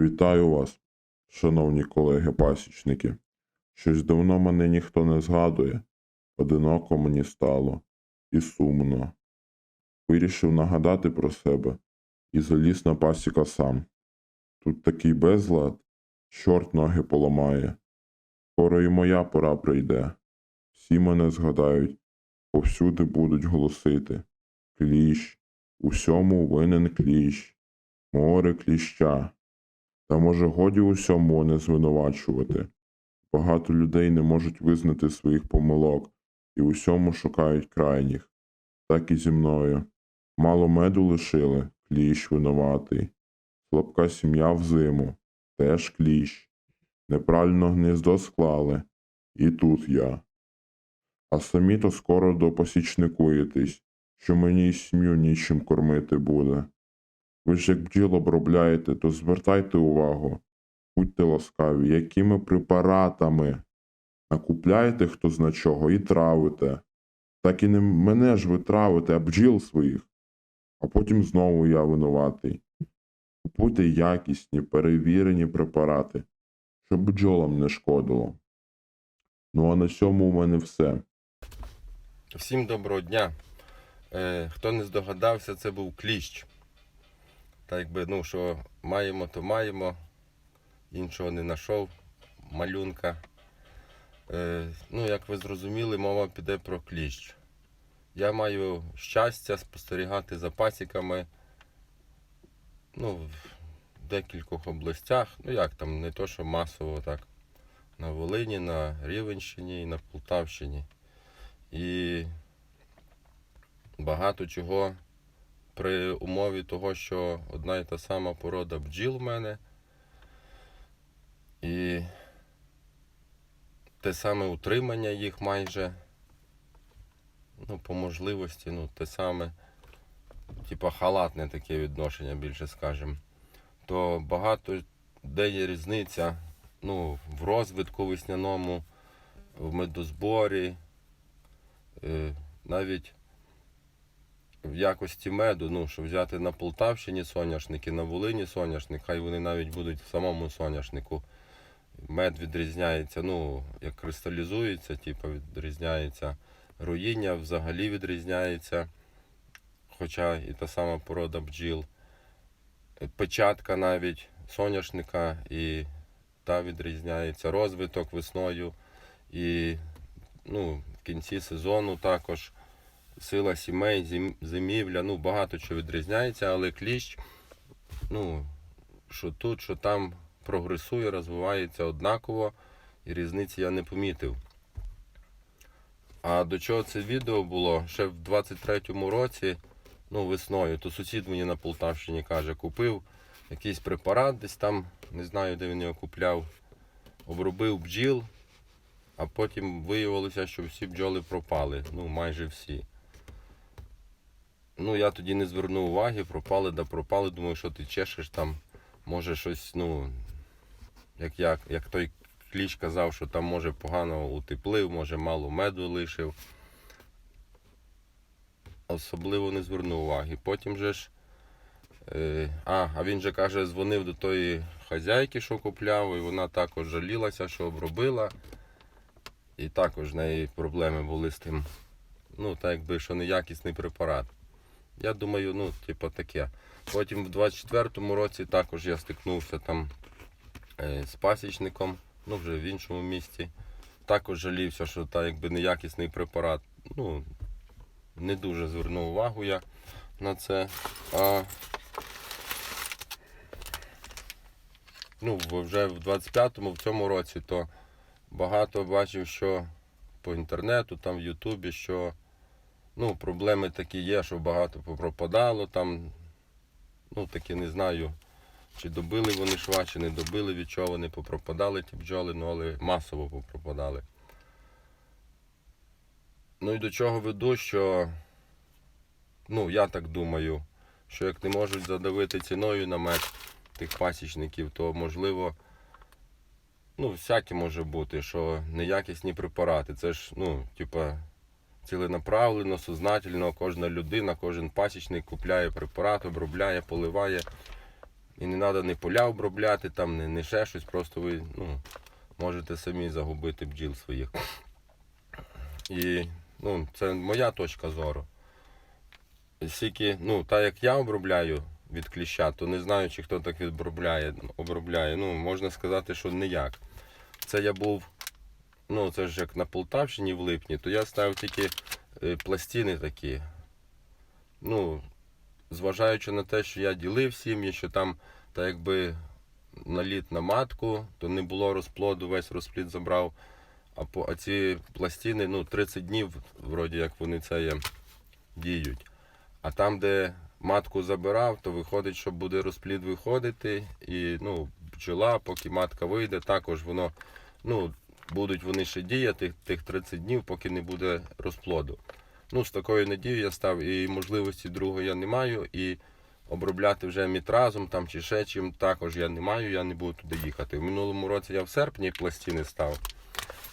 Вітаю вас, шановні колеги-пасічники. Щось давно мене ніхто не згадує. Одиноко мені стало і сумно. Вирішив нагадати про себе і заліз на пасіка сам. Тут такий безлад, чорт ноги поламає. Скоро і моя пора прийде. Всі мене згадають, повсюди будуть голосити. Кліщ, усьому винен кліщ, море кліща. Та може годі усьому не звинувачувати. Багато людей не можуть визнати своїх помилок і усьому шукають крайніх. Так і зі мною. Мало меду лишили, кліщ винуватий. Слабка сім'я взиму, теж кліщ. Неправильно гніздо склали, і тут я. А самі то скоро допосічникуєтесь, що мені й сім'ю нічим кормити буде. Ви ж як бджіл обробляєте, то звертайте увагу, будьте ласкаві, якими препаратами накупляєте хто зна чого і травите. Так і не мене ж ви травите, а бджіл своїх. А потім знову я винуватий. Купуйте якісні, перевірені препарати, щоб бджолам не шкодило. Ну а на цьому у мене все. Всім доброго дня. Е, хто не здогадався, це був кліщ. Так якби, ну, що маємо, то маємо. Іншого не знайшов. Малюнка. Е, ну, як ви зрозуміли, мова піде про кліщ. Я маю щастя спостерігати за пасіками ну, в декількох областях. Ну як там, не то, що масово так. На Волині, на Рівенщині і на Полтавщині. І багато чого при умові того, що одна і та сама порода бджіл в мене. І те саме утримання їх майже. Ну, по можливості, ну, те саме, типа халатне таке відношення, більше скажемо. То багато де є різниця ну, в розвитку весняному, в медозборі, е, навіть в якості меду, ну, що взяти на Полтавщині соняшники, на Волині соняшник, хай вони навіть будуть в самому соняшнику. Мед відрізняється, ну, як кристалізується, типу, відрізняється. Руїння взагалі відрізняється, хоча і та сама порода бджіл. Печатка навіть соняшника і та відрізняється. Розвиток весною і ну, в кінці сезону також сила сімей, зим- зимівля, ну багато чого відрізняється, але кліщ, ну, що тут, що там прогресує, розвивається однаково, і різниці я не помітив. А до чого це відео було? Ще в 23-му році, ну, весною, то сусід мені на Полтавщині каже, купив якийсь препарат десь там, не знаю, де він його купляв, обробив бджіл, а потім виявилося, що всі бджоли пропали. Ну, майже всі. Ну, я тоді не звернув уваги, пропали да пропали. Думаю, що ти чешеш там, може щось, ну, як, як, як той кліч казав, що там може погано утеплив, може мало меду лишив. Особливо не звернув уваги. Потім же ж. Е, а, а він же каже, дзвонив до тої хазяйки, що купляв, і вона також жалілася, що обробила. І також в неї проблеми були з тим. Ну, так якби що неякісний препарат. Я думаю, ну, типу таке. Потім в 24-му році також я стикнувся там е, з пасічником, ну вже в іншому місці. Також жалівся, що так якби неякісний препарат. Ну, не дуже звернув увагу я на це. А ну, вже в 25-му, в цьому році, то багато бачив, що по інтернету, там в Ютубі, що ну, проблеми такі є, що багато попропадало там. Ну, таки не знаю, чи добили вони шва, чи не добили, від чого вони попропадали ті бджоли, ну але масово попропадали. Ну і до чого веду, що ну, я так думаю, що як не можуть задавити ціною на мед тих пасічників, то можливо, ну, всяке може бути, що неякісні препарати. Це ж, ну, типа, ціленаправлено, сознательно, кожна людина, кожен пасічник купляє препарат, обробляє, поливає. І не треба не поля обробляти, там, не, не ще щось, просто ви ну, можете самі загубити бджіл своїх. І ну, це моя точка зору. Скільки, ну, так як я обробляю від кліща, то не знаю, чи хто так обробляє. обробляє. Ну, можна сказати, що ніяк. Це я був, ну, це ж як на Полтавщині в липні, то я ставив тільки е, пластини такі. Ну, зважаючи на те, що я ділив сім'ї, що там та якби наліт на матку, то не було розплоду, весь розплід забрав. А, по, а ці пластини, ну, 30 днів, вроді як вони це є, діють. А там, де матку забирав, то виходить, що буде розплід виходити, і ну, бджола, поки матка вийде, також воно, ну, будуть вони ще діяти тих 30 днів, поки не буде розплоду. Ну, з такою надією я став, і можливості другої я не маю, і обробляти вже мітразом там чи ще чим також я не маю, я не буду туди їхати. В минулому році я в серпні пластини став.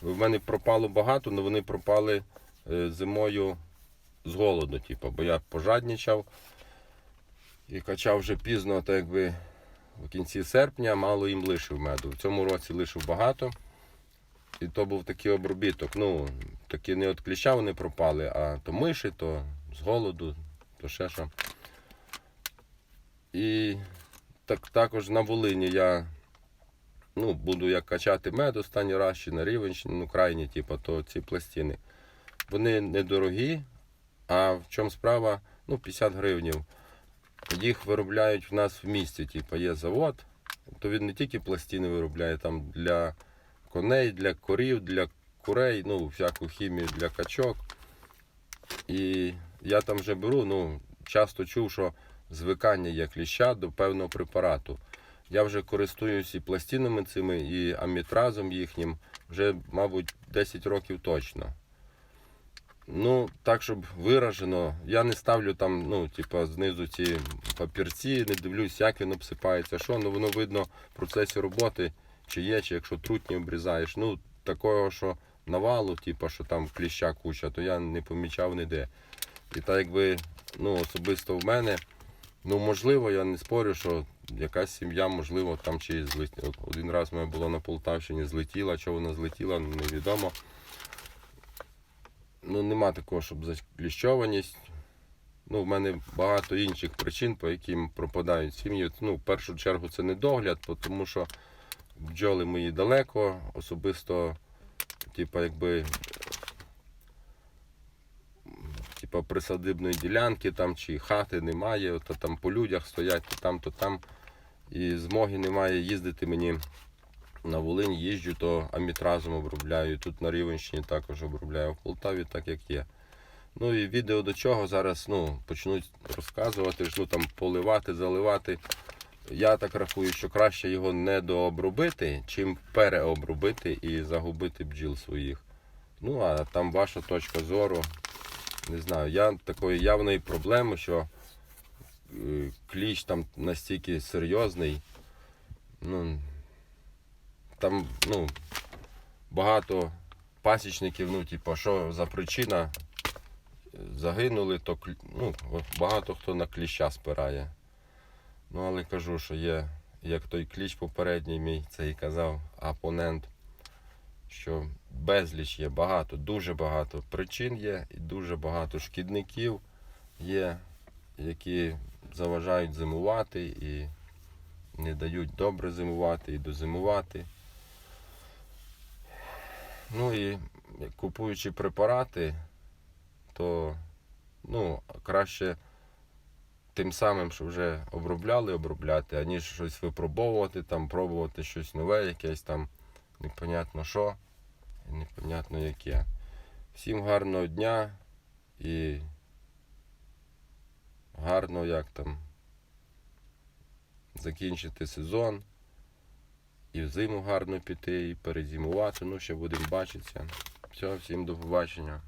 В мене пропало багато, але вони пропали е, зимою з голоду, типу, бо я пожадничав і качав вже пізно, так якби в кінці серпня, мало їм лишив меду. В цьому році лишив багато. І то був такий обробіток. Ну, такі не від кліща вони пропали, а то миші, то з голоду, то ще що. І так, також на Волині я ну, буду як качати мед останній раз чи на Рівенщині, ну крайні, типу, то ці пластини. Вони недорогі, а в чому справа? Ну, 50 гривнів. Їх виробляють в нас в місті, типу, є завод, то він не тільки пластини виробляє там для коней, для корів, для курей, ну, всяку хімію для качок. І я там вже беру, ну, часто чув, що звикання є кліща до певного препарату. Я вже користуюся і пластинами цими, і амітразом їхнім вже, мабуть, 10 років точно. Ну, так, щоб виражено, я не ставлю там, ну, типа, знизу ці папірці, не дивлюсь, як він обсипається, що, ну воно видно в процесі роботи, чи є, чи якщо трутні обрізаєш. Ну, такого, що навалу, типа, що там кліща куча, то я не помічав ніде. І так якби, ну, особисто в мене, ну, можливо, я не спорю, що якась сім'я, можливо, там чи злетіла. Один раз в мене було на Полтавщині, злетіла, що вона злетіла, невідомо. Ну, нема такого, щоб закліщованість. Ну, в мене багато інших причин, по яким пропадають сім'ї. Ну, в першу чергу це не догляд, тому що бджоли мої далеко, особисто, типа, якби типа присадибної ділянки там чи хати немає, то там по людях стоять, то там, то там. І змоги немає їздити мені на Волинь, їжджу, то амітразом обробляю. Тут на Рівенщині також обробляю в Полтаві, так як є. Ну і відео до чого зараз ну, почнуть розказувати, ну там поливати, заливати. Я так рахую, що краще його не дообробити, чим переобробити і загубити бджіл своїх. Ну, а там ваша точка зору. Не знаю, я такої явної проблеми, що е, кліч там настільки серйозний. Ну, там, ну, багато пасічників, ну, типу, що за причина загинули, то ну, багато хто на кліща спирає. Ну, але кажу, що є, як той кліч попередній мій, це і казав опонент, що безліч є багато, дуже багато причин є, і дуже багато шкідників є, які заважають зимувати і не дають добре зимувати і дозимувати. Ну і купуючи препарати, то ну, краще тим самим, що вже обробляли, обробляти, аніж щось випробовувати, там, пробувати щось нове, якесь там непонятно що непонятно яке. Всім гарного дня і гарно як там закінчити сезон. І в зиму гарно піти, і перезимувати. Ну, ще будемо бачитися. Все, всім до побачення.